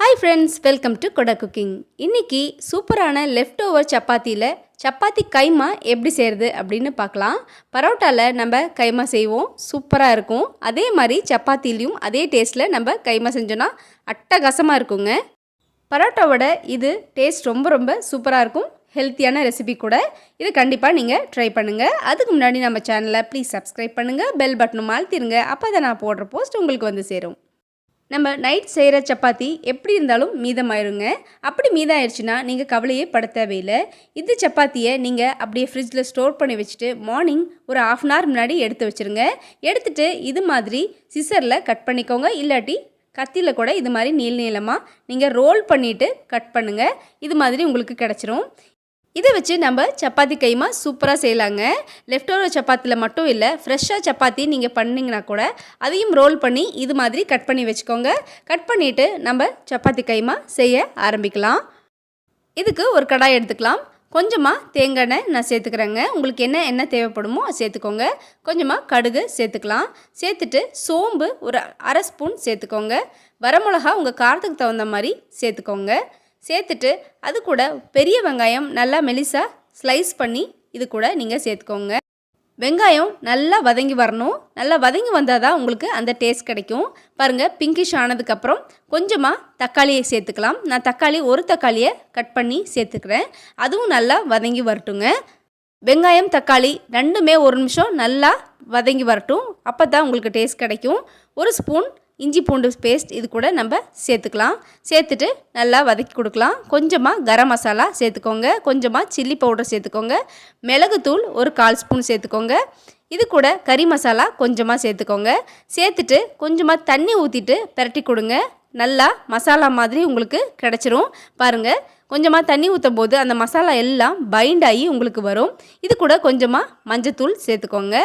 Hi friends welcome to Kodai cooking இன்றைக்கி சூப்பரான left over சப்பாத்தியில் சப்பாத்தி கைமா எப்படி செய்கிறது அப்படின்னு பார்க்கலாம். பரோட்டாவில் நம்ம கைமா செய்வோம் சூப்பராக இருக்கும். அதே மாதிரி சப்பாத்திலையும் அதே டேஸ்ட்டில் நம்ம கைமா செஞ்சோன்னா அட்டகாசமாக இருக்குங்க. பரோட்டாவோட இது டேஸ்ட் ரொம்ப ரொம்ப சூப்பராக இருக்கும். ஹெல்த்தியான ரெசிபி கூட. இது கண்டிப்பாக நீங்கள் ட்ரை பண்ணுங்கள் அதுக்கு முன்னாடி நம்ம சேனலை ப்ளீஸ் சப்ஸ்கிரைப் பண்ணுங்கள் பெல் பட்டனும் அழுத்திடுங்க அப்போ தான் நான் போடுற போஸ்ட் உங்களுக்கு வந்து சேரும். நம்ம நைட் செய்கிற சப்பாத்தி எப்படி இருந்தாலும் மீதமாயிருங்க. அப்படி மீதம் ஆயிடுச்சுன்னா நீங்கள் கவலையே பட தேவையில்லை. இந்த சப்பாத்தியை நீங்கள் அப்படியே ஃப்ரிட்ஜில் ஸ்டோர் பண்ணி வச்சுட்டு மார்னிங் ஒரு ஆஃப் அன் ஹவர் முன்னாடி எடுத்து வச்சுருங்க. எடுத்துட்டு இது மாதிரி சிசரில் கட் பண்ணிக்கோங்க. இல்லாட்டி கத்தியில் கூட இது மாதிரி நீள் நீளமாக நீங்கள் ரோல் பண்ணிவிட்டு கட் பண்ணுங்கள் இது மாதிரி உங்களுக்கு கிடச்சிரும். இதை வச்சு நம்ம சப்பாத்தி கைமா சூப்பராக செய்யலாங்க. லெஃப்ட் ஓவர் சப்பாத்தியில் மட்டும் இல்லை ஃப்ரெஷ்ஷாக சப்பாத்தி நீங்கள் பண்ணிங்கன்னா கூட அதையும் ரோல் பண்ணி இது மாதிரி கட் பண்ணி வச்சுக்கோங்க. கட் பண்ணிவிட்டு நம்ம சப்பாத்தி கைமா செய்ய ஆரம்பிக்கலாம். இதுக்கு ஒரு கடாய் எடுத்துக்கலாம். கொஞ்சமாக தேங்காய் எண்ணெய் நான் சேர்த்துக்கிறேங்க. உங்களுக்கு என்ன என்ன தேவைப்படுமோ சேர்த்துக்கோங்க. கொஞ்சமாக கடுகு சேர்த்துக்கலாம். சேர்த்துட்டு சோம்பு ஒரு அரை ஸ்பூன் சேர்த்துக்கோங்க. வரமிளகா உங்கள் காரத்துக்கு தகுந்த மாதிரி சேர்த்துக்கோங்க. சேர்த்துட்டு அது கூட பெரிய வெங்காயம் நல்லா மெலிசாக ஸ்லைஸ் பண்ணி இது கூட நீங்கள் சேர்த்துக்கோங்க. வெங்காயம் நல்லா வதங்கி வரணும். நல்லா வதங்கி வந்தால் தான் உங்களுக்கு அந்த டேஸ்ட் கிடைக்கும். பாருங்கள் பிங்கிஷ் ஆனதுக்கப்புறம் கொஞ்சமாக தக்காளியை சேர்த்துக்கலாம். நான் தக்காளி ஒரு தக்காளியை கட் பண்ணி சேர்த்துக்கிறேன். அதுவும் நல்லா வதங்கி வரட்டுங்க. வெங்காயம் தக்காளி ரெண்டுமே ஒரு நிமிஷம் நல்லா வதங்கி வரட்டும். அப்போ தான் உங்களுக்கு டேஸ்ட் கிடைக்கும். ஒரு ஸ்பூன் இஞ்சி பூண்டு பேஸ்ட் இது கூட நம்ம சேர்த்துக்கலாம். சேர்த்துட்டு நல்லா வதக்கி கொடுக்கலாம். கொஞ்சமாக கரம் மசாலா சேர்த்துக்கோங்க. கொஞ்சமாக சில்லி பவுடர் சேர்த்துக்கோங்க. மிளகுத்தூள் ஒரு கால் ஸ்பூன் சேர்த்துக்கோங்க. இது கூட கறி மசாலா கொஞ்சமாக சேர்த்துக்கோங்க. சேர்த்துட்டு கொஞ்சமாக தண்ணி ஊற்றிட்டு பிரட்டி கொடுங்க. நல்லா மசாலா மாதிரி உங்களுக்கு கிடச்சிரும். பாருங்கள் கொஞ்சமாக தண்ணி ஊற்றும் போது அந்த மசாலா எல்லாம் பைண்ட் ஆகி உங்களுக்கு வரும். இது கூட கொஞ்சமாக மஞ்சத்தூள் சேர்த்துக்கோங்க.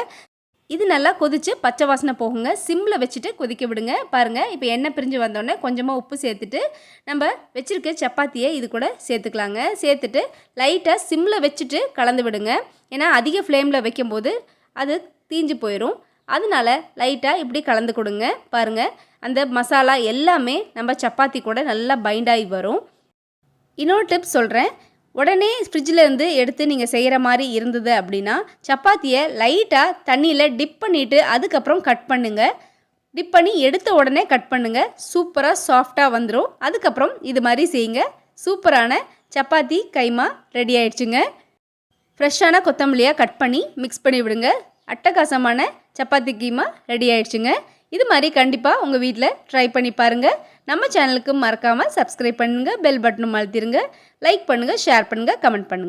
இது நல்லா கொதித்து பச்சை வாசனை போகுங்க. சிம்மில் வச்சுட்டு கொதிக்க விடுங்க. பாருங்கள் இப்போ எண்ணெய் பிரிஞ்சு வந்தோடனே கொஞ்சமாக உப்பு சேர்த்துட்டு நம்ம வச்சுருக்க சப்பாத்தியை இது கூட சேர்த்துக்கலாங்க. சேர்த்துட்டு லைட்டாக சிம்மில் வச்சுட்டு கலந்து விடுங்க. ஏன்னா அதிக ஃப்ளேமில் வைக்கும்போது அது தீஞ்சு போயிடும் அதனால லைட்டாக இப்படி கலந்து கொடுங்க. பாருங்கள் அந்த மசாலா எல்லாமே நம்ம சப்பாத்தி கூட நல்லா பைண்டாகி வரும். இன்னொரு டிப் சொல்கிறேன் உடனே ஃப்ரிட்ஜில் இருந்து எடுத்து நீங்கள் செய்கிற மாதிரி இருந்தது அப்படின்னா சப்பாத்தியை லைட்டாக தண்ணியில் டிப் பண்ணிவிட்டு அதுக்கப்புறம் கட் பண்ணுங்கள் டிப் பண்ணி எடுத்த உடனே கட் பண்ணுங்கள் சூப்பராக சாஃப்டாக வந்துடும் அதுக்கப்புறம் இது மாதிரி செய்யுங்க. சூப்பரான சப்பாத்தி கைமா ரெடி ஆயிடுச்சுங்க. ஃப்ரெஷ்ஷான கொத்தமல்லியாக கட் பண்ணி மிக்ஸ் பண்ணி விடுங்க. அட்டகாசமான சப்பாத்தி கீமா ரெடி ஆயிடுச்சுங்க. இது மாதிரி கண்டிப்பாக உங்கள் வீட்டில் ட்ரை பண்ணி பாருங்கள் நம்ம சேனலுக்கு மறக்காமல் சப்ஸ்கிரைப் பண்ணுங்கள் பெல் பட்டனும் அழுத்திருங்க லைக் பண்ணுங்கள் ஷேர் பண்ணுங்கள் கமெண்ட் பண்ணுங்கள்